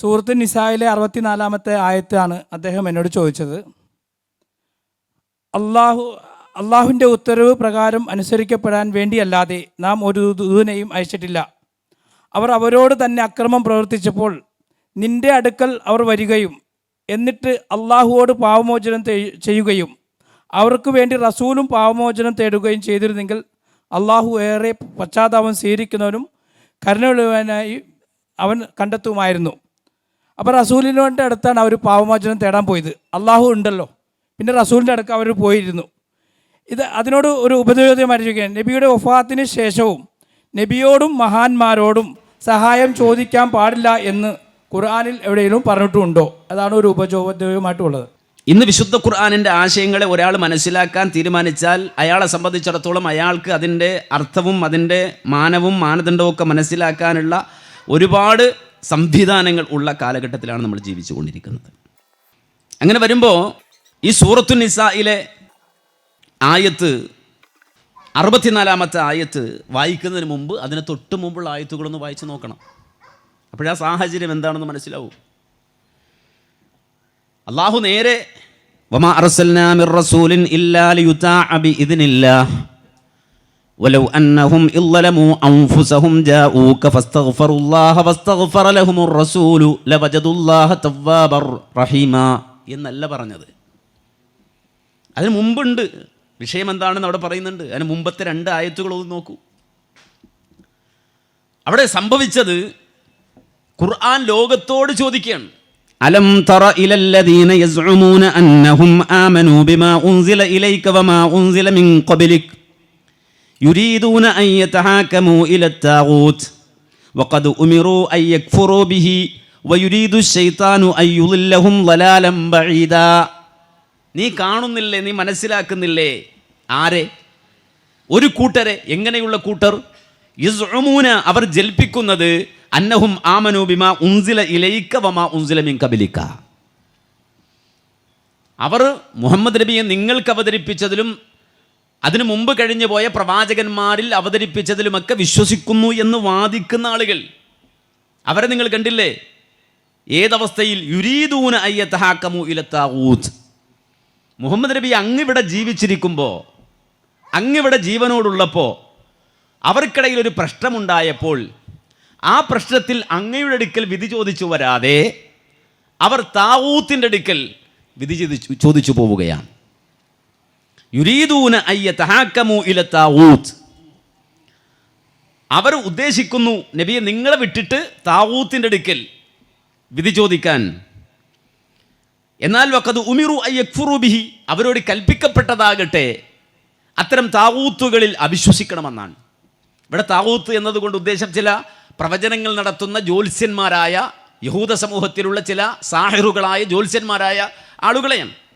സൂറത്ത് നിസായിലെ അറുപത്തിനാലാമത്തെ ആയത്താണ് അദ്ദേഹം എന്നോട് ചോദിച്ചത്. അള്ളാഹു അള്ളാഹുവിന്റെ ഉത്തരവ് പ്രകാരം അനുസരിക്കപ്പെടാൻ വേണ്ടിയല്ലാതെ നാം ഒരു ദൂതനെയും അയച്ചിട്ടില്ല. അവർ അവരോട് തന്നെ അക്രമം പ്രവർത്തിച്ചപ്പോൾ നിന്റെ അടുക്കൽ അവർ വരികയും എന്നിട്ട് അള്ളാഹുവോട് പാവമോചനം ചെയ്യുകയും അവർക്ക് വേണ്ടി റസൂലും പാവമോചനം തേടുകയും ചെയ്തിരുന്നെങ്കിൽ അള്ളാഹു ഏറെ പശ്ചാത്താപം സ്വീകരിക്കുന്നവനും കരുണയുള്ളവനായി അവൻ കണ്ടെത്തുമായിരുന്നു. അപ്പോൾ റസൂലിന്റെ അടുത്താണ് അവർ പാവമോചനം തേടാൻ പോയത്. അള്ളാഹു ഉണ്ടല്ലോ. പിന്നെ റസൂലിന്റെ അടുക്ക് അവർ പോയിരുന്നു. ഇത് അതിനോട് ഒരു ഉപദ്രവം അറിയിക്കുകയാണ് നബിയുടെ വഫാത്തിന് ശേഷവും നബിയോടും മഹാന്മാരോടും സഹായം ചോദിക്കാൻ പാടില്ല എന്ന് ഖുർആാനിൽ എവിടെയെങ്കിലും പറഞ്ഞിട്ടുണ്ടോ? അതാണ് ഒരു ഉപചോപദ്രവമായിട്ടുള്ളത് ഇന്ന് വിശുദ്ധ ഖുർആാനിന്റെ ആശയങ്ങളെ ഒരാൾ മനസ്സിലാക്കാൻ തീരുമാനിച്ചാൽ അയാളെ സംബന്ധിച്ചിടത്തോളം അയാൾക്ക് അതിന്റെ അർത്ഥവും അതിന്റെ മാനവും മാനദണ്ഡവും ഒക്കെ മനസ്സിലാക്കാനുള്ള ഒരുപാട് സംവിധാനങ്ങൾ ഉള്ള കാലഘട്ടത്തിലാണ് നമ്മൾ ജീവിച്ചു കൊണ്ടിരിക്കുന്നത് അങ്ങനെ വരുമ്പോൾ ഈ സൂറത്തു നിസായിലെ ആയത്ത് അറുപത്തിനാലാമത്തെ ആയത്ത് വായിക്കുന്നതിന് മുമ്പ് അതിന് തൊട്ട് മുമ്പുള്ള ആയത്തുകളൊന്ന് വായിച്ചു നോക്കണം. അപ്പോഴാ സാഹചര്യം എന്താണെന്ന് മനസ്സിലാവും. അള്ളാഹു നേരെ വമാ അർസൽനാ മിർ റസൂലിൻ ولو أنهم إذ ظلموا أنفسهم جاءوك فاستغفروا الله واستغفر لهم الرسول لوجدوا الله توابا رحيما എന്നല്ല പറഞ്ഞത് അതിന് മുമ്പുണ്ട് വിഷയം എന്താണെന്ന് അവിടെ പറയുന്നുണ്ട് അതിന് മുമ്പത്തെ രണ്ട് ആയത്തുകളൊന്ന് നോക്കൂ അവിടെ സംഭവിച്ചത് ഖുർആൻ ലോകത്തോട് ചോദിക്കുകയാണ് അലം തറ ഇലല്ലദീന യസ്ഉമൂന അന്നഹും ആമനൂ ബിമാ ഉൻസില ഇലൈക വമാ ഉൻസില മിൻ ഖബ്ലിക് യുരീദൂന അൻ യതഹാകമൂ ഇല الطاغوت وقد أمروا أن يكفروا به ويريد الشيطان أن يضلهم ضلالا بعيدا നീ കാണുന്നില്ലേ നീ മനസ്സിലാക്കുന്നില്ലേ ആരെ ഒരു കൂട്ടരെ എങ്ങനെയുള്ള കൂട്ടർ യസ്ഉമൂന അവർ ജൽപ്പിക്കുന്നത് അന്നഹും ആമനു ബിമാ ഉൻസില ഇലൈക വമാ ഉൻസില മിൻ കബലിക അവർ മുഹമ്മദ് നബിയെ നിങ്ങൾക്ക് അവതരിപ്പിച്ചതിലും അതിനു മുമ്പ് കഴിഞ്ഞു പോയ പ്രവാചകന്മാരിൽ അവതരിപ്പിച്ചതിലുമൊക്കെ വിശ്വസിക്കുന്നു എന്ന് വാദിക്കുന്ന ആളുകൾ. അവരെ നിങ്ങൾ കണ്ടില്ലേ? ഏതവസ്ഥയിൽ? യുരീദൂന അയ്യത്തഹാക്കമു ഇലത്താവൂത്ത് മുഹമ്മദ് നബി അങ്ങിവിടെ ജീവിച്ചിരിക്കുമ്പോൾ അങ്ങിവിടെ ജീവനോടുള്ളപ്പോൾ അവർക്കിടയിൽ ഒരു പ്രശ്നമുണ്ടായപ്പോൾ ആ പ്രശ്നത്തിൽ അങ്ങയുടെ അടുക്കൽ വിധി ചോദിച്ചു വരാതെ അവർ താവൂത്തിന്റെ അടുക്കൽ വിധി ചോദിച്ചു ചോദിച്ചു പോവുകയാണ്. യുരീദൂന അയ്യ തഹാക്കമു ഇല താവൂത്ത് അവർ ഉദ്ദേശിക്കുന്നു നബിയെ നിങ്ങളെ വിട്ടിട്ട് താവൂത്തിന്റെ അടുക്കൽ വിധി ചോദിക്കാൻ. എന്നാൽ വക്കത് ഉമിറു അയ്യക്ഫുറുബിഹി അവരോട് കൽപ്പിക്കപ്പെട്ടതാകട്ടെ അത്തരം താവൂത്തുകളിൽ അവിശ്വസിക്കണമെന്നാണ്. ഇവിടെ താവൂത്ത് എന്നതുകൊണ്ട് ഉദ്ദേശം ചില പ്രവചനങ്ങൾ നടത്തുന്ന ജ്യോത്സ്യന്മാരായ യഹൂദ സമൂഹത്തിലുള്ള ചില സാഹിറുകളായ ജ്യോത്സ്യന്മാരായ ആളുകളെയാണ്.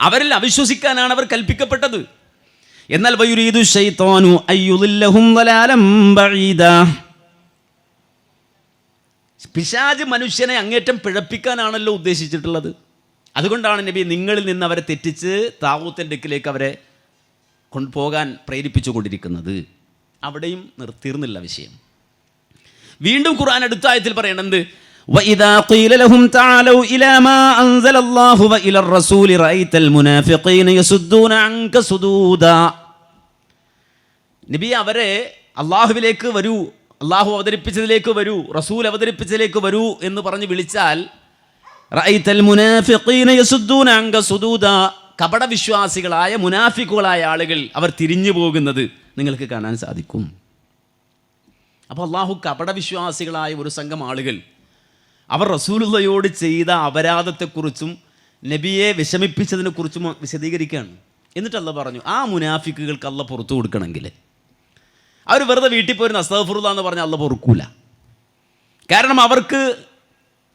അവരിൽ അവിശ്വസിക്കാനാണ് അവർ കൽപ്പിക്കപ്പെട്ടത്. എന്നാൽ ശൈത്താനു പിശാജ് മനുഷ്യനെ അങ്ങേറ്റം പിഴപ്പിക്കാനാണല്ലോ ഉദ്ദേശിച്ചിട്ടുള്ളത്. അതുകൊണ്ടാണ് നബി നിങ്ങളിൽ നിന്ന് അവരെ തെറ്റിച്ച് താവൂത്തിന്റെ ഇക്കിലേക്ക് അവരെ കൊണ്ടുപോകാൻ പ്രേരിപ്പിച്ചു കൊണ്ടിരിക്കുന്നത്. അവിടെയും നിർത്തിയിരുന്നില്ല വിഷയം. വീണ്ടും ഖുർആൻ അടുത്തായത്തിൽ പറയണത് وإذا قيل لهم تعالوا إلى ما أنزل الله وإلى الرسول رأيت المنافقين يصدون عنك صدودا നബി അവരെ അള്ളാഹുവിലേക്ക് വരൂ അള്ളാഹു അവതരിപ്പിച്ചതിലേക്ക് വരൂ റസൂൽ അവതരിപ്പിച്ചതിലേക്ക് വരൂ എന്ന് പറഞ്ഞ് വിളിച്ചാൽ റഅയ്തൽ മുനാഫിഖീന യസുദ്ദൂന അങ്ക സുദൂദ കപടവിശ്വാസികളായ മുനാഫിക്കുകളായ ആളുകൾ അവർ തിരിഞ്ഞു പോകുന്നത് നിങ്ങൾക്ക് കാണാൻ സാധിക്കും അപ്പോൾ അള്ളാഹു കപടവിശ്വാസികളായ ഒരു സംഘം ആളുകൾ അവർ റസൂലുള്ളയോട് ചെയ്ത അപരാധത്തെക്കുറിച്ചും നബിയെ വിഷമിപ്പിച്ചതിനെക്കുറിച്ചും വിശദീകരിക്കുകയാണ്. എന്നിട്ടല്ല പറഞ്ഞു ആ മുനാഫിക്കുകൾക്ക് അല്ല പുറത്തു കൊടുക്കണമെങ്കിൽ. അവർ വെറുതെ വീട്ടിൽ പോയിരുന്ന അസ്തഫുറുല്ല എന്ന് പറഞ്ഞാൽ അല്ല പൊറുക്കൂല. കാരണം അവർക്ക്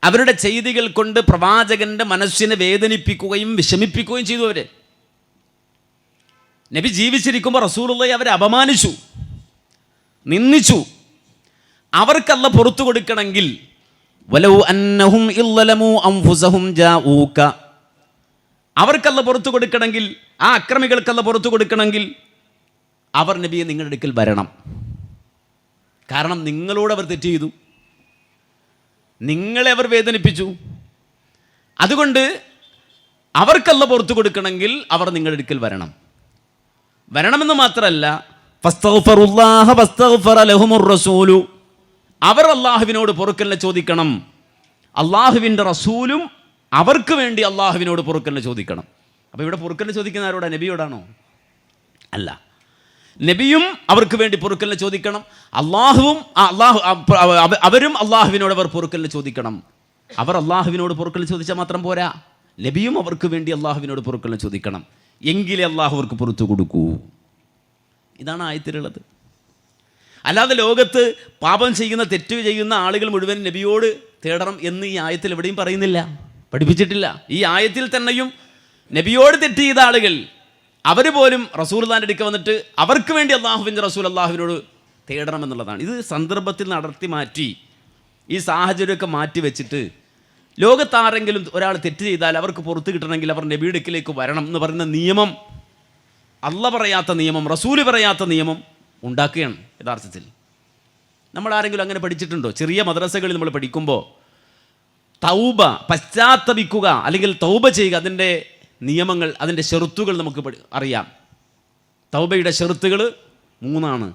അവരുടെ ചെയ്തികൾ കൊണ്ട് പ്രവാചകന്റെ മനസ്സിനെ വേദനിപ്പിക്കുകയും വിഷമിപ്പിക്കുകയും ചെയ്തു അവരെ. നബി ജീവിച്ചിരിക്കുമ്പോൾ റസൂലുള്ളയെ അവരെ അപമാനിച്ചു നിന്ദിച്ചു. അവർക്കല്ല പുറത്തു കൊടുക്കണമെങ്കിൽ അവർക്കല്ല പുറത്തു കൊടുക്കണമെങ്കിൽ ആ അക്രമികൾക്കല്ല പുറത്തു കൊടുക്കണമെങ്കിൽ അവർ നബിയെ നിങ്ങളുടെ അടുക്കൽ വരണം. കാരണം നിങ്ങളോട് അവർ തെറ്റ് ചെയ്തു. നിങ്ങളെ അവർ വേദനിപ്പിച്ചു. അതുകൊണ്ട് അവർക്കല്ല പുറത്തു കൊടുക്കണമെങ്കിൽ അവർ നിങ്ങളുടെ അടുക്കൽ വരണം. വരണമെന്ന് മാത്രമല്ല ഫസ്തഗ്ഫറുല്ലാഹ വസ്തഗ്ഫറ ലഹുമുർ റസൂലു. അവർ അള്ളാഹുവിനോട് പൊറുക്കലിനെ ചോദിക്കണം. അള്ളാഹുവിന്റെ റസൂലും അവർക്ക് വേണ്ടി അള്ളാഹുവിനോട് പൊറുക്കലിനെ ചോദിക്കണം. അപ്പോൾ ഇവിടെ പൊറുക്കലിനെ ചോദിക്കുന്ന ആരോടാ? നബിയോടാണോ? അല്ല. നബിയും അവർക്ക് വേണ്ടി പൊറുക്കലിനെ ചോദിക്കണം. അള്ളാഹുവും അള്ളാഹു അവരും അള്ളാഹുവിനോട് അവർ പൊറുക്കലിനെ ചോദിക്കണം. അവർ അള്ളാഹുവിനോട് പൊറുക്കല്ല ചോദിച്ചാൽ മാത്രം പോരാ. നബിയും അവർക്ക് വേണ്ടി അള്ളാഹുവിനോട് പൊറുക്കലിനെ ചോദിക്കണം. എങ്കിലേ അള്ളാഹു അവർക്ക് പുറത്തു കൊടുക്കൂ. ഇതാണ് ആയത്തിലുള്ളത്. അല്ലാതെ ലോകത്ത് പാപം ചെയ്യുന്ന തെറ്റ് ചെയ്യുന്ന ആളുകൾ മുഴുവൻ നബിയോട് തേടണം എന്ന് ഈ ആയത്തിൽ എവിടെയും പറയുന്നില്ല. പഠിപ്പിച്ചിട്ടില്ല. ഈ ആയത്തിൽ തന്നെയും നബിയോട് തെറ്റ് ചെയ്ത ആളുകൾ അവർ പോലും റസൂൽദാന്റെ അടുക്ക വന്നിട്ട് അവർക്ക് വേണ്ടി അള്ളാഹുവിന്റെ റസൂൽ അള്ളാഹുവിനോട് തേടണം എന്നുള്ളതാണ്. ഇത് സന്ദർഭത്തിൽ നടത്തി മാറ്റി ഈ സാഹചര്യമൊക്കെ മാറ്റി വെച്ചിട്ട് ലോകത്താരെങ്കിലും ഒരാൾ തെറ്റ് ചെയ്താൽ അവർക്ക് പുറത്ത് കിട്ടണമെങ്കിൽ അവർ നബിയുടെ വരണം എന്ന് പറയുന്ന നിയമം അല്ല പറയാത്ത നിയമം റസൂൽ പറയാത്ത നിയമം ഉണ്ടാക്കുകയാണ് യഥാർത്ഥത്തിൽ. നമ്മൾ ആരെങ്കിലും അങ്ങനെ പഠിച്ചിട്ടുണ്ടോ? ചെറിയ മദ്രസകളിൽ നമ്മൾ പഠിക്കുമ്പോൾ തൗബ പശ്ചാത്തപിക്കുക അല്ലെങ്കിൽ തൗബ ചെയ്യുക അതിന്റെ നിയമങ്ങൾ അതിന്റെ ഷെറുത്തുകൾ നമുക്ക് അറിയാം. തൗബയുടെ ഷെറുത്തുകൾ മൂന്നാണ്.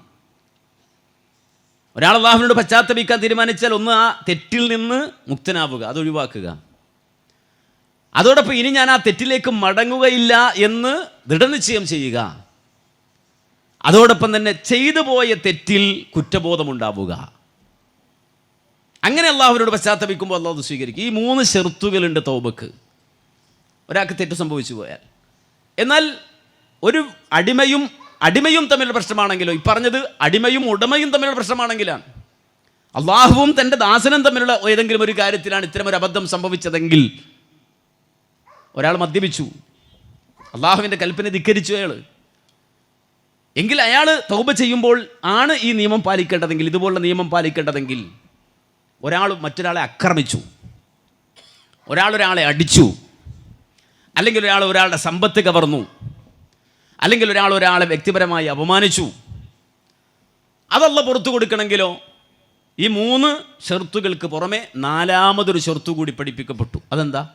ഒരാൾ അള്ളാഹുവിനോട് പശ്ചാത്തപിക്കാൻ തീരുമാനിച്ചാൽ ഒന്ന് ആ തെറ്റിൽ നിന്ന് മുക്തനാവുക അത് ഒഴിവാക്കുക. അതോടൊപ്പം ഇനി ഞാൻ ആ തെറ്റിലേക്ക് മടങ്ങുകയില്ല എന്ന് ദൃഢനിശ്ചയം ചെയ്യുക. അതോടൊപ്പം തന്നെ ചെയ്തു പോയ തെറ്റിൽ കുറ്റബോധമുണ്ടാവുക. അങ്ങനെ അള്ളാഹുവിനോട് പശ്ചാത്തപിക്കുമ്പോൾ അള്ളാഹു സ്വീകരിക്കും. ഈ മൂന്ന് ഷെറുത്തുകളുണ്ട് തോബക്ക്. ഒരാൾക്ക് തെറ്റ് സംഭവിച്ചു പോയാൽ. എന്നാൽ ഒരു അടിമയും അടിമയും തമ്മിലുള്ള പ്രശ്നമാണെങ്കിലോ ഈ പറഞ്ഞത് അടിമയും ഉടമയും തമ്മിലുള്ള പ്രശ്നമാണെങ്കിലാണ്. അള്ളാഹുവും തന്റെ ദാസനും തമ്മിലുള്ള ഏതെങ്കിലും ഒരു കാര്യത്തിലാണ് ഇത്തരം ഒരു അബദ്ധം സംഭവിച്ചതെങ്കിൽ ഒരാൾ മദ്യപിച്ചു. അള്ളാഹുവിന്റെ കൽപ്പന ധിക്കരിച്ചു അയാൾ. എങ്കിൽ അയാൾ തൗബ ചെയ്യുമ്പോൾ ആണ് ഈ നിയമം പാലിക്കേണ്ടതെങ്കിൽ ഇതുപോലുള്ള നിയമം പാലിക്കേണ്ടതെങ്കിൽ ഒരാൾ മറ്റൊരാളെ ആക്രമിച്ചു. ഒരാൾ ഒരാളെ അടിച്ചു. അല്ലെങ്കിൽ ഒരാൾ ഒരാളുടെ സമ്പത്ത് കവർന്നു. അല്ലെങ്കിൽ ഒരാൾ ഒരാളെ വ്യക്തിപരമായി അപമാനിച്ചു. അതല്ല പുറത്തു കൊടുക്കണമെങ്കിലോ? ഈ മൂന്ന് ഷെർത്തുകൾക്ക് പുറമെ നാലാമതൊരു ഷെർത്തു കൂടി പഠിപ്പിക്കപ്പെട്ടു. അതെന്താ?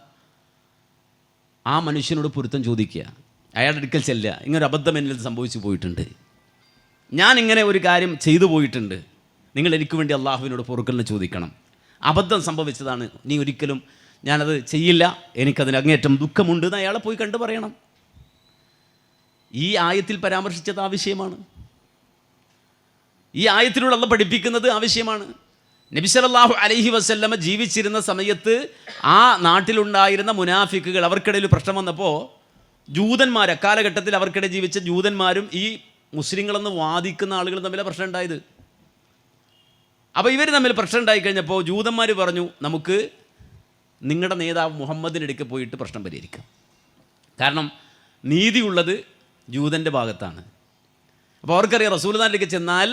ആ മനുഷ്യനോട് പൊരുത്തം ചോദിക്കുക. അയാളുടെ അടുക്കൽ ചെല്ലുക. ഇങ്ങനൊരു അബദ്ധം എന്നിൽ സംഭവിച്ചു പോയിട്ടുണ്ട്. ഞാൻ ഇങ്ങനെ ഒരു കാര്യം ചെയ്തു പോയിട്ടുണ്ട്. നിങ്ങൾ എനിക്ക് വേണ്ടി അള്ളാഹുവിനോട് പൊറുക്കലിന് ചോദിക്കണം. അബദ്ധം സംഭവിച്ചതാണ്. നീ ഒരിക്കലും ഞാനത് ചെയ്യില്ല. എനിക്കതിന് അങ്ങേറ്റം ദുഃഖമുണ്ട് എന്ന് അയാളെ പോയി കണ്ടു പറയണം. ഈ ആയത്തിൽ പരാമർശിച്ചത് ആവശ്യമാണ് ഈ ആയത്തിലൂടെ അള്ള പഠിപ്പിക്കുന്നത് ആവശ്യമാണ് നബി അലഹി അലൈഹി വസല്ലമ ജീവിച്ചിരുന്ന സമയത്ത് ആ നാട്ടിലുണ്ടായിരുന്ന മുനാഫിക്കുകൾ അവർക്കിടയിൽ പ്രശ്നം വന്നപ്പോൾ ജൂതന്മാർ അക്കാലഘട്ടത്തിൽ അവർക്കിടെ ജീവിച്ച ജൂതന്മാരും ഈ മുസ്ലിങ്ങളെന്ന് വാദിക്കുന്ന ആളുകളും തമ്മിലാണ് പ്രശ്നം ഉണ്ടായത്. അപ്പോൾ ഇവർ തമ്മിൽ പ്രശ്നം ഉണ്ടായി കഴിഞ്ഞപ്പോൾ ജൂതന്മാർ പറഞ്ഞു നമുക്ക് നിങ്ങളുടെ നേതാവ് മുഹമ്മദിന്റെ അടുക്ക് പോയിട്ട് പ്രശ്നം പരിഹരിക്കാം. കാരണം നീതിയുള്ളത് ജൂതന്റെ ഭാഗത്താണ്. അപ്പോൾ അവർക്കറിയാം റസൂൽദാനിലേക്ക് ചെന്നാൽ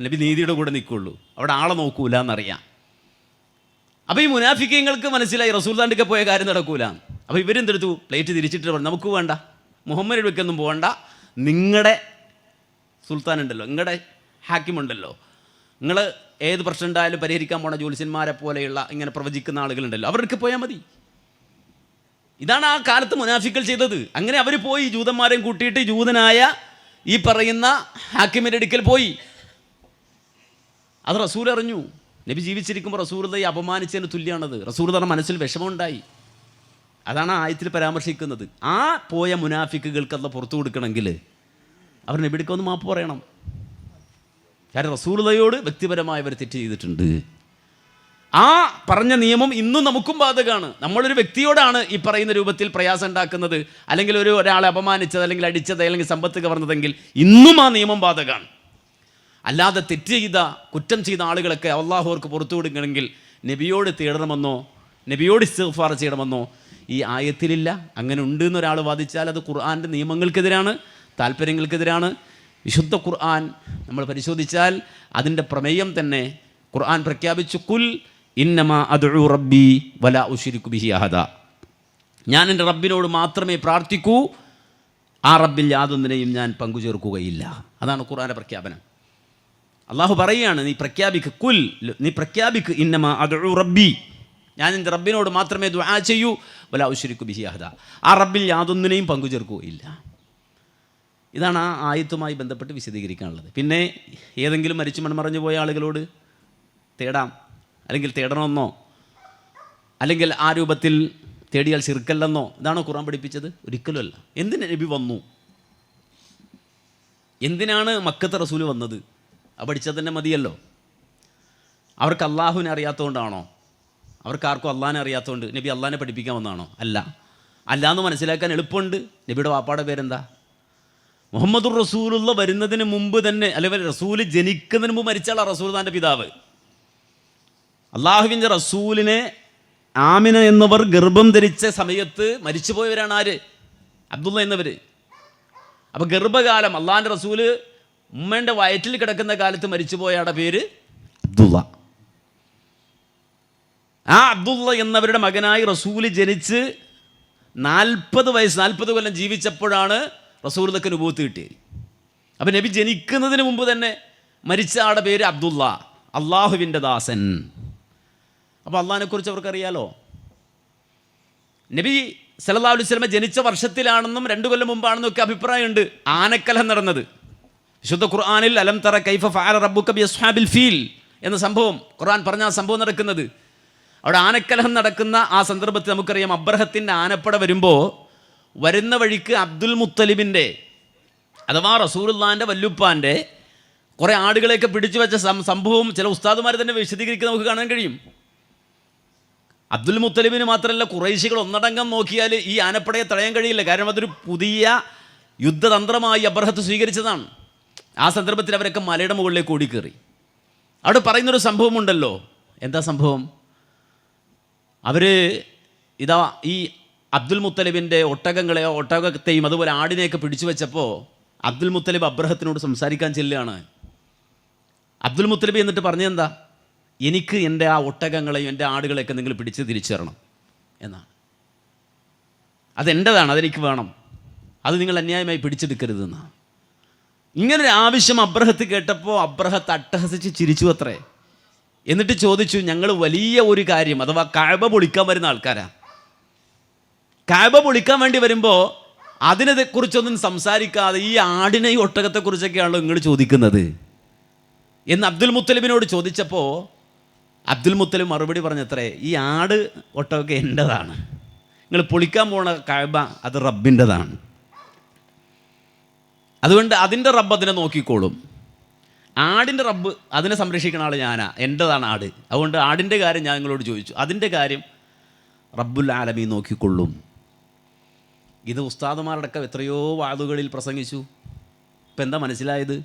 നബി നീതിയുടെ കൂടെ നിൽക്കുള്ളൂ അവിടെ ആളെ നോക്കൂല എന്നറിയാം അപ്പോൾ ഈ മുനാഫിക്കങ്ങൾക്ക് മനസ്സിലായി റസൂൽദാന്റെ പോയ കാര്യം നടക്കൂല അപ്പോൾ ഇവരെന്തെടുത്തു? പ്ലേറ്റ് തിരിച്ചിട്ട് പറഞ്ഞു നമുക്ക് വേണ്ട. മുഹമ്മദ് അടുക്കൊന്നും പോകണ്ട നിങ്ങളുടെ സുൽത്താൻ ഉണ്ടല്ലോ നിങ്ങളുടെ ഹാക്കിമുണ്ടല്ലോ. നിങ്ങൾ ഏത് പ്രശ്നം ഉണ്ടായാലും പരിഹരിക്കാൻ പോണ ജ്യോത്സ്യന്മാരെ പോലെയുള്ള ഇങ്ങനെ പ്രവചിക്കുന്ന ആളുകളുണ്ടല്ലോ. അവർക്ക് പോയാൽ മതി. ഇതാണ് ആ കാലത്ത് മുനാഫിക്കൽ ചെയ്തത്. അങ്ങനെ അവർ പോയി ജൂതന്മാരെയും കൂട്ടിയിട്ട് ജൂതനായ ഈ പറയുന്ന ഹാക്കിമിന്റെ അടുക്കൽ പോയി. അത് റസൂൽ അറിഞ്ഞു. നബി ജീവിച്ചിരിക്കുമ്പോൾ റസൂർദയെ അപമാനിച്ചതിന് തുല്യമാണത് റസൂർദയുടെ മനസ്സിൽ വിഷമമുണ്ടായി. അതാണ് ആയത്തിൽ പരാമർശിക്കുന്നത്. ആ പോയ മുനാഫിക്കുകൾക്ക് അത് പുറത്തു കൊടുക്കണമെങ്കിൽ അവർ നബിടുക്ക ഒന്ന് മാപ്പ് പറയണം. കാരണം റസൂലതയോട് വ്യക്തിപരമായി അവർ തെറ്റ് ചെയ്തിട്ടുണ്ട്. ആ പറഞ്ഞ നിയമം ഇന്നും നമുക്കും ബാധകമാണ്. നമ്മളൊരു വ്യക്തിയോടാണ് ഈ പറയുന്ന രൂപത്തിൽ പ്രയാസം ഉണ്ടാക്കുന്നത്. അല്ലെങ്കിൽ ഒരു ഒരാളെ അപമാനിച്ചത് അല്ലെങ്കിൽ അടിച്ചത് അല്ലെങ്കിൽ സമ്പത്ത് കവർന്നതെങ്കിൽ ഇന്നും ആ നിയമം ബാധകമാണ്. അല്ലാതെ തെറ്റ് ചെയ്ത കുറ്റം ചെയ്ത ആളുകളൊക്കെ അള്ളാഹു അവർക്ക് പുറത്തു കൊടുക്കണമെങ്കിൽ നബിയോട് തേടണമെന്നോ നബിയോട് ഇസ്തഫാർ ചെയ്യണമെന്നോ ഈ ആയത്തിലില്ല. അങ്ങനെ ഉണ്ട് എന്നൊരാൾ വാദിച്ചാൽ അത് ഖുർആാന്റെ നിയമങ്ങൾക്കെതിരാണ് താല്പര്യങ്ങൾക്കെതിരാണ് വിശുദ്ധ ഖുർആൻ നമ്മൾ പരിശോധിച്ചാൽ അതിന്റെ പ്രമേയം തന്നെ ഖുർആൻ പ്രഖ്യാപിച്ചു കുൽ ഇന്നമ അദു റബ്ബി വല ഉഷിരിക്കു ബിഹി അഹദ. ഞാൻ എന്റെ റബ്ബിനോട് മാത്രമേ പ്രാർത്ഥിക്കൂ ആ റബ്ബിൽ യാതൊന്നിനെയും ഞാൻ പങ്കുചേർക്കുകയില്ല. അതാണ് ഖുർആാന്റെ പ്രഖ്യാപനം. അള്ളാഹു പറയുകയാണ് നീ പ്രഖ്യാപിക്ക് കുൽ നീ പ്രഖ്യാപിക്ക് ഇന്നമ അദു റബ്ബി. ഞാൻ എന്റെ റബ്ബിനോട് മാത്രമേ ദുആ ചെയ്യൂ. വല ഉശരിക്കു ബിഹി അഹദ. ആ റബ്ബിൽ യാതൊന്നിനെയും പങ്കു ചേർക്കുകയില്ല ഇതാണ് ആ ആയത്തുമായി ബന്ധപ്പെട്ട് വിശദീകരിക്കാനുള്ളത്. പിന്നെ ഏതെങ്കിലും മരിച്ചു മൺമറഞ്ഞു പോയ ആളുകളോട് തേടാം. അല്ലെങ്കിൽ തേടണമെന്നോ? അല്ലെങ്കിൽ ആ രൂപത്തിൽ തേടിയാൽ ചെറുക്കല്ലെന്നോ ഇതാണോ ഖുറാൻ പഠിപ്പിച്ചത്? ഒരിക്കലുമല്ല എന്തിന് നബി വന്നു? എന്തിനാണ് മക്കത്ത് റസൂൽ വന്നത്? ആ പഠിച്ചത് തന്നെ മതിയല്ലോ. അവർക്ക് അള്ളാഹുവിനെ അറിയാത്തതുകൊണ്ടാണോ? അവർക്ക് ആർക്കും അള്ളാനെ അറിയാത്തതുകൊണ്ട് നബി അള്ളാനെ പഠിപ്പിക്കാൻ വന്നാണോ അല്ല. അല്ല എന്ന് മനസ്സിലാക്കാൻ എളുപ്പമുണ്ട്. നബിയുടെ വാപ്പാടെ പേരെന്താ? മുഹമ്മദുർ റസൂലുള്ള വരുന്നതിന് മുമ്പ് തന്നെ അല്ലെങ്കിൽ റസൂൽ ജനിക്കുന്നതിന് മുമ്പ് മരിച്ചാളാ റസൂൽ താന്റെ പിതാവ്. അള്ളാഹുവിന്റെ റസൂലിനെ ആമിന എന്നവർ ഗർഭം ധരിച്ച സമയത്ത് മരിച്ചുപോയവരാണ് ആര്? അബ്ദുള്ള എന്നവർ അപ്പോൾ ഗർഭകാലം അള്ളാഹിന്റെ റസൂൽ ഉമ്മേന്റെ വയറ്റിൽ കിടക്കുന്ന കാലത്ത് മരിച്ചുപോയയാളുടെ പേര് അബ്ദുള്ള. ആ അബ്ദുള്ള എന്നവരുടെ മകനായി റസൂൽ ജനിച്ച് നാൽപ്പത് വയസ്സ് നാൽപ്പത് കൊല്ലം ജീവിച്ചപ്പോഴാണ് റസൂലൊക്കെ ഉപത്ത് കിട്ടിയത്. അപ്പം നബി ജനിക്കുന്നതിന് മുമ്പ് തന്നെ മരിച്ച ആളുടെ പേര് അബ്ദുള്ള അള്ളാഹുവിന്റെ ദാസൻ. അപ്പോൾ അള്ളാഹിനെക്കുറിച്ച് അവർക്കറിയാലോ? നബി സല്ലല്ലാഹു അലൈഹി സ്വലമ ജനിച്ച വർഷത്തിലാണെന്നും രണ്ട് കൊല്ലം മുമ്പാണെന്നും ഒക്കെ അഭിപ്രായമുണ്ട്. ആനക്കലം നടന്നത്. വിശുദ്ധ ഖുർആാനിൽ അലം തറ കൈഫ ഫഅല റബ്ബുക ബി അസ്ഹാബിൽ ഫീൽ എന്ന സംഭവം ഖുർആൻ പറഞ്ഞ ആ സംഭവം നടക്കുന്നത്. അവിടെ ആനക്കലഹം നടക്കുന്ന ആ സന്ദർഭത്തിൽ നമുക്കറിയാം അബ്രഹത്തിന്റെ ആനപ്പട വരുമ്പോൾ വരുന്ന വഴിക്ക് അബ്ദുൽ മുത്തലിബിന്റെ അഥവാ റസൂറുല്ലാന്റെ വല്ലുപ്പാന്റെ കുറേ ആടുകളെയൊക്കെ പിടിച്ചു വെച്ച സംഭവം ചില ഉസ്താദുമാർ തന്നെ വിശദീകരിക്കുന്ന നമുക്ക് കാണാൻ കഴിയും. അബ്ദുൽ മുത്തലിബിന് മാത്രമല്ല കുറേശികൾ ഒന്നടങ്കം നോക്കിയാൽ ഈ ആനപ്പടയെ തടയാൻ കഴിയില്ല. കാരണം അതൊരു പുതിയ യുദ്ധതന്ത്രമായി അബ്രഹത്ത് സ്വീകരിച്ചതാണ്. ആ സന്ദർഭത്തിൽ അവരൊക്കെ മലയുടെ മുകളിലേക്ക് ഓടിക്കേറി. അവിടെ പറയുന്നൊരു സംഭവമുണ്ടല്ലോ. എന്താ സംഭവം? അവർ ഇതാ ഈ അബ്ദുൽ മുത്തലിബിന്റെ ഒട്ടകങ്ങളെയോ ഒട്ടകത്തെയും അതുപോലെ ആടിനെയൊക്കെ പിടിച്ചു വെച്ചപ്പോൾ അബ്ദുൽ മുത്തലിബ് അബ്രഹത്തിനോട് സംസാരിക്കാൻ ചെല്ലുകയാണ്. അബ്ദുൽ മുത്തലിബ് എന്നിട്ട് പറഞ്ഞെന്താ എനിക്ക് എന്റെ ആ ഒട്ടകങ്ങളെയും എന്റെ ആടുകളെയൊക്കെ നിങ്ങൾ പിടിച്ച് തിരിച്ചു തരണം എന്നാണ് അതെന്റെതാണ് അതെനിക്ക് വേണം. അത് നിങ്ങൾ അന്യായമായി പിടിച്ചെടുക്കരുതെന്നാണ്. ഇങ്ങനൊരു ആവശ്യം അബ്രഹത്ത് കേട്ടപ്പോൾ അബ്രഹത്ത് അട്ടഹസിച്ച് ചിരിച്ചു അത്രേ. എന്നിട്ട് ചോദിച്ചു ഞങ്ങൾ വലിയ ഒരു കാര്യം അഥവാ കഴബ പൊളിക്കാൻ വരുന്ന ആൾക്കാരാണ് കഴബ പൊളിക്കാൻ വേണ്ടി വരുമ്പോൾ അതിനെക്കുറിച്ചൊന്നും സംസാരിക്കാതെ ഈ ആടിനെയും ഒട്ടകത്തെക്കുറിച്ചൊക്കെയാണല്ലോ നിങ്ങൾ ചോദിക്കുന്നത്. എന്ന് അബ്ദുൽ മുത്തലിബിനോട് ചോദിച്ചപ്പോൾ അബ്ദുൽ മുത്തലിബ് മറുപടി പറഞ്ഞത്രേ ഈ ആട് ഒട്ടകമൊക്കെ എന്റെതാണ് നിങ്ങൾ പൊളിക്കാൻ പോണ കഴബ അത് റബ്ബിന്റെതാണ് അതുകൊണ്ട് അതിന്റെ റബ്ബ് അതിനെ നോക്കിക്കോളും. ആടിന്റെ റബ്ബ് അതിനെ സംരക്ഷിക്കുന്ന ആൾ ഞാനാ. എന്റെതാണ് ആട്. അതുകൊണ്ട് ആടിന്റെ കാര്യം ഞാൻ നിങ്ങളോട് ചോദിച്ചു. അതിന്റെ കാര്യം റബ്ബുൽ ആലമീ നോക്കിക്കൊള്ളും. ഇത് ഉസ്താദുമാരടക്കം എത്രയോ വാതുകളിൽ പ്രസംഗിച്ചു. ഇപ്പം എന്താ മനസ്സിലായത്?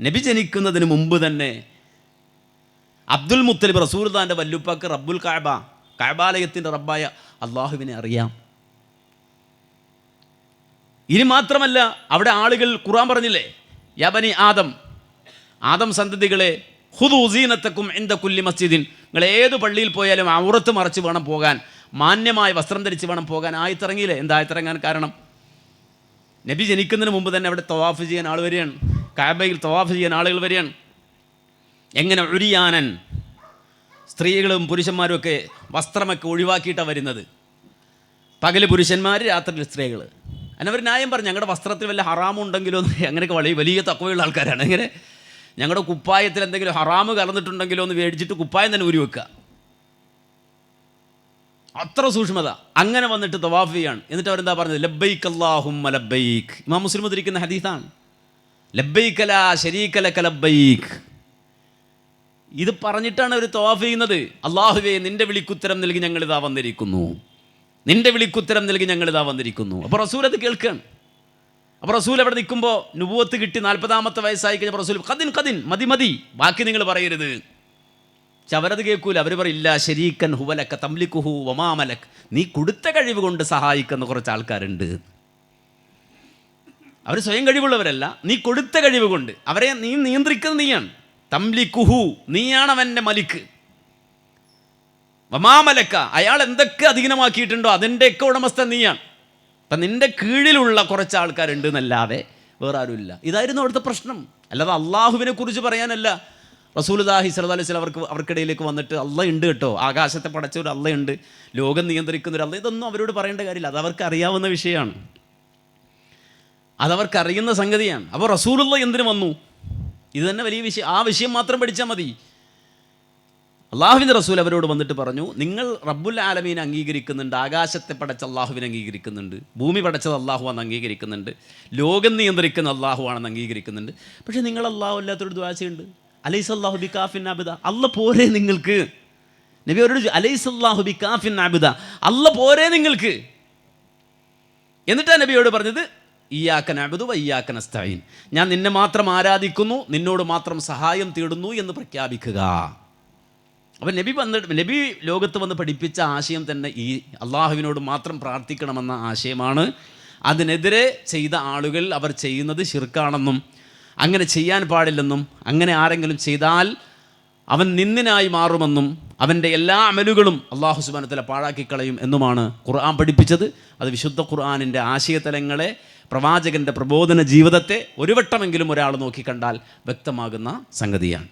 നബി ജനിക്കുന്നതിന് മുമ്പ് തന്നെ അബ്ദുൽ മുത്തലിബ് റസൂൽദാന്റെ വല്ലുപ്പാക്ക് റബ്ബുൽ കാബ കാബാലയത്തിന്റെ റബ്ബായ അള്ളാഹുവിനെ അറിയാം. ഇനി മാത്രമല്ല അവിടെ ആളുകൾ ഖുറാൻ പറഞ്ഞില്ലേ യബനി ആദം ആദം സന്തതികളെ ഹുദൂസീനത്തക്കും എന്ത കുല്ലി മസ്ജിദിൻ. നിങ്ങൾ ഏത് പള്ളിയിൽ പോയാലും ഔറത്ത് മറച്ച് വേണം പോകാൻ മാന്യമായ വസ്ത്രം ധരിച്ച് വേണം പോകാൻ. ആയിത്തിറങ്ങിയില്ലേ? എന്താ ആയിത്തിറങ്ങാൻ കാരണം? നബി ജനിക്കുന്നതിന് മുമ്പ് തന്നെ അവിടെ തവാഫ് ചെയ്യാൻ ആൾ വരികയാണ്. കാബയിൽ തവാഫ് ചെയ്യാൻ ആളുകൾ വരികയാണ്. എങ്ങനെ ഉരിയാനൻ സ്ത്രീകളും പുരുഷന്മാരും ഒക്കെ വസ്ത്രമൊക്കെ ഒഴിവാക്കിയിട്ടാണ് വരുന്നത്? പകൽ പുരുഷന്മാർ രാത്രി സ്ത്രീകൾ അനവർ ന്യായം പറഞ്ഞു ഞങ്ങളുടെ വസ്ത്രത്തിൽ വല്ല ഹറാമുണ്ടെങ്കിലോ? അങ്ങനെയൊക്കെ വലിയ വലിയ തക്കവയുള്ള ആൾക്കാരാണ്. അങ്ങനെ ഞങ്ങളുടെ കുപ്പായത്തിൽ എന്തെങ്കിലും ഹറാമ് കലർന്നിട്ടുണ്ടെങ്കിലോ എന്ന് മേടിച്ചിട്ട് കുപ്പായം തന്നെ ഊരി വെക്കുക. അത്ര സൂക്ഷ്മത. അങ്ങനെ വന്നിട്ട് തവാഫ് ചെയ്യാണ്. എന്നിട്ട് അവരെന്താ പറഞ്ഞത്? ലബ്ബൈക്ക് അല്ലാഹും ലബ്ബൈക്ക്. ഇമാ മുസ്ലിം ഉദ്ധരിക്കുന്ന ഹദീസാണ്. ലബ്ബൈക്കല ശരീക്കലക്ക ലബ്ബൈക്ക്. ഇത് പറഞ്ഞിട്ടാണ് അവർ തവാഫ് ചെയ്യുന്നത്. അള്ളാഹുവേ നിന്റെ വിളിക്കുത്തരം നൽകി ഞങ്ങളിതാ വന്നിരിക്കുന്നു. നിന്റെ വിളിക്കുത്തരം നൽകി ഞങ്ങളിതാ വന്നിരിക്കുന്നു. അപ്പോൾ റസൂൽ അത് കേൾക്കുകയാണ് അപ്പോൾ റസൂൽ അവിടെ നിൽക്കുമ്പോൾ നുപൂവത്ത് കിട്ടി നാൽപ്പതാമത്തെ വയസ്സായി കഴിഞ്ഞപ്പോൾ റസൂൽ കതിൻ കതിൻ മതി മതി. ബാക്കി നിങ്ങൾ പറയരുത്. പക്ഷെ അവരത് കേൾക്കൂല. അവർ പറയില്ല ശരീക്കൻ ഹുവലക്ക തംലിക്കുഹു വമാമലക് നീ കൊടുത്ത കഴിവ് കൊണ്ട് സഹായിക്കുന്ന കുറച്ച് ആൾക്കാരുണ്ട്. അവർ സ്വയം കഴിവുള്ളവരല്ല. നീ കൊടുത്ത കഴിവ് കൊണ്ട്. അവരെ നീ നിയന്ത്രിക്കുന്നത് നീയാണ്. തംലിക്കുഹു നീയാണ് അവന്റെ മലിക്ക്. വമാമലക്ക അയാൾ എന്തൊക്കെ അധീനമാക്കിയിട്ടുണ്ടോ അതിന്റെയൊക്കെ ഉടമസ്ഥൻ നീയാണ്. അപ്പം നിന്റെ കീഴിലുള്ള കുറച്ച് ആൾക്കാരുണ്ട് എന്നല്ലാതെ വേറെ ആരുമില്ല ഇതായിരുന്നു അവിടുത്തെ പ്രശ്നം. അല്ലാതെ അള്ളാഹുവിനെ കുറിച്ച് പറയാനല്ല. റസൂൽദാഹി സല്ലല്ലാഹു അലൈഹി അവർക്ക് അവർക്കിടയിലേക്ക് വന്നിട്ട് അല്ല ഉണ്ട് കേട്ടോ. ആകാശത്തെ പടച്ച ഒരു അല്ല ഉണ്ട്. ലോകം നിയന്ത്രിക്കുന്ന ഒരു അല്ല ഇതൊന്നും അവരോട് പറയേണ്ട കാര്യമില്ല. അത് അവർക്ക് അറിയാവുന്ന വിഷയമാണ്. അതവർക്ക് അറിയുന്ന സംഗതിയാണ്. അപ്പോൾ റസൂലുള്ള എന്തിനു വന്നു? ഇത് തന്നെ വലിയ വിഷയം. ആ വിഷയം മാത്രം പഠിച്ചാൽ മതി. അള്ളാഹുവിന്റെ റസൂൽ അവരോട് വന്നിട്ട് പറഞ്ഞു നിങ്ങൾ റബ്ബുൽ ആലമീനെ അംഗീകരിക്കുന്നുണ്ട് ആകാശത്തെ പടച്ച അള്ളാഹുവിനെ അംഗീകരിക്കുന്നുണ്ട് ഭൂമി പടച്ചത് അള്ളാഹു ആണെന്ന് അംഗീകരിക്കുന്നുണ്ട് ലോകം നിയന്ത്രിക്കുന്ന അള്ളാഹു ആണെന്ന് അംഗീകരിക്കുന്നുണ്ട്. പക്ഷേ നിങ്ങൾ അള്ളാഹു അല്ലാത്തൊരു ദ്വാശയുണ്ട് അലൈസ് അള്ളാഹു ബി കാഫിൻ ആബിദ അല്ല പോരെ നിങ്ങൾക്ക്. നബി അവരോട് അലൈസ് അള്ളാഹു ബി കാഫിൻ ആബിദ അല്ല പോരെ നിങ്ങൾക്ക്. എന്നിട്ടാണ് നബിയോട് പറഞ്ഞത് ഇയാക്കൻ അബുദു വയ്യാക്കൻ അസ്തായിൻ ഞാൻ നിന്നെ മാത്രം ആരാധിക്കുന്നു നിന്നോട് മാത്രം സഹായം തേടുന്നു എന്ന് പ്രഖ്യാപിക്കുക. അപ്പം നബി വന്നിട്ട് നബി ലോകത്ത് വന്ന് പഠിപ്പിച്ച ആശയം തന്നെ ഈ അള്ളാഹുവിനോട് മാത്രം പ്രാർത്ഥിക്കണമെന്ന ആശയമാണ്. അതിനെതിരെ ചെയ്ത ആളുകൾ അവർ ചെയ്യുന്നത് ശിർക്കാണെന്നും അങ്ങനെ ചെയ്യാൻ പാടില്ലെന്നും അങ്ങനെ ആരെങ്കിലും ചെയ്താൽ അവൻ നിന്നിനായി മാറുമെന്നും അവന്റെ എല്ലാ അമലുകളും അള്ളാഹു സുബാനത്തിലെ പാഴാക്കിക്കളയും എന്നുമാണ് ഖുർആൻ പഠിപ്പിച്ചത്. അത് വിശുദ്ധ ഖുർആാനിന്റെ ആശയതലങ്ങളെ പ്രവാചകന്റെ പ്രബോധന ജീവിതത്തെ ഒരു വട്ടമെങ്കിലും ഒരാൾ നോക്കിക്കണ്ടാൽ വ്യക്തമാകുന്ന സംഗതിയാണ്.